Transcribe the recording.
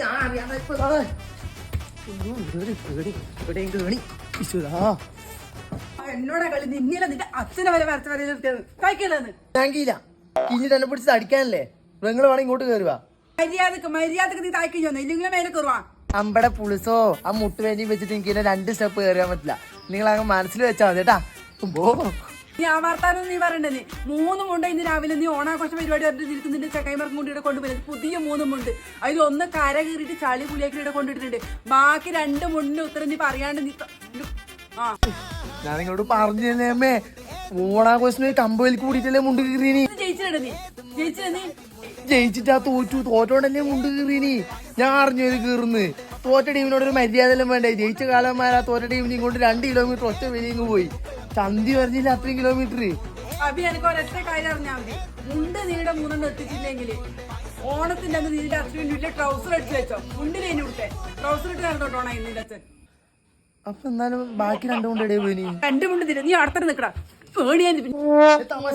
ഞാൻ അറിയാതെ ഇപ്പൊ. എന്നോടാ കളി? നിന്നില്ല നിന്റെ അച്ഛനെ വരെ വരച്ച വരെ നിർത്തിയത്. കഴിക്കലെന്ന് ഞാൻ കീല കിഞ്ഞിട്ട് പിടിച്ച് അടിക്കാനല്ലേ നിങ്ങൾ വേണം ഇങ്ങോട്ട് കയറുക മര്യാദയ്ക്ക് മര്യാദയ്ക്ക് നീ ചെന്നു ഇല്ലെങ്കിൽ മേലെ കയറുവാ അമ്പടെ പുളിസോ ആ മുട്ടുവേദി വെച്ചിട്ട് എനിക്ക് രണ്ട് സ്റ്റെപ്പ് കയറിയാൻ പറ്റില്ല. നിങ്ങൾ അങ്ങ് മനസ്സിൽ വെച്ചാൽ മതി കേട്ടാ. ഓ ആ വർത്താനം നീ പറയണ്ടേ നീ. മൂന്ന് മുണ്ട് ഇന്ന് രാവിലെ നീ ഓണാഘോഷ പരിപാടി പറഞ്ഞിട്ട് നിനക്ക് നിന്റെ ചക്കൈമർക്കും കൊണ്ട് ഇവിടെ കൊണ്ടുപോയി പുതിയ മൂന്ന് മുണ്ട്. അതിൽ ഒന്ന് കര കീറിയിട്ട് ചളി പുലിയാക്കി ഇവിടെ കൊണ്ടിട്ടുണ്ട് ബാക്കി രണ്ട് മുണ്ടിന് ഉത്തരം നീ പറയാണ്ട് നീ ആ ഞാൻ നിങ്ങളോട് പറഞ്ഞു തന്നെ അമ്മേ? ഓണാഘോഷത്തിന് കമ്പയിൽ കൂടിയിട്ടല്ലേ മുണ്ട് കീറിയനി നീ? ജയിച്ചിട്ടുണ്ട് നീ. ജയിച്ചില്ല നീ? ജയിച്ചിട്ടാ തോറ്റു. തോറ്റോണ്ടല്ലേ മുണ്ട് കീറിയനി ഞാൻ അറിഞ്ഞു ഒരു കീറുന്ന്. തോറ്റ ടീമിനോട് ഒരു മര്യാദ എല്ലാം വേണ്ടേ? ജയിച്ച കാലന്മാരാ തോറ്റ ടീമിനെയും ഇങ്ങോട്ട് രണ്ട് കിലോമീറ്റർ ഒറ്റ വെളിയിൽ പോയി. ചന്തി പറഞ്ഞില്ല അത്രയും കിലോമീറ്റർ അഭി എനിക്ക് ഒരൊറ്റ കാര്യം അറിഞ്ഞാൽ മതി. മുണ്ട് നീടെ മൂന്നെണ്ണം എത്തിച്ചില്ലെങ്കിൽ ഓണത്തിന്റെ അന്ന് നീന്റെ അച്ഛൻ വലിയ ട്രൗസർ അടിച്ചു വെച്ചോ. മുണ്ടിൽ ഇനി വിട്ടെ ട്രൗസർ ഇട്ട് നടന്നോട്ടോണ നിന്റെ അച്ഛൻ? അപ്പൊ എന്നാലും ബാക്കി രണ്ടു മുണ്ട് ഇടയിൽ പോയി രണ്ടു മുണ്ട് തിരി നീ അടുത്തന്നെ നിക്കടാ. തമാശ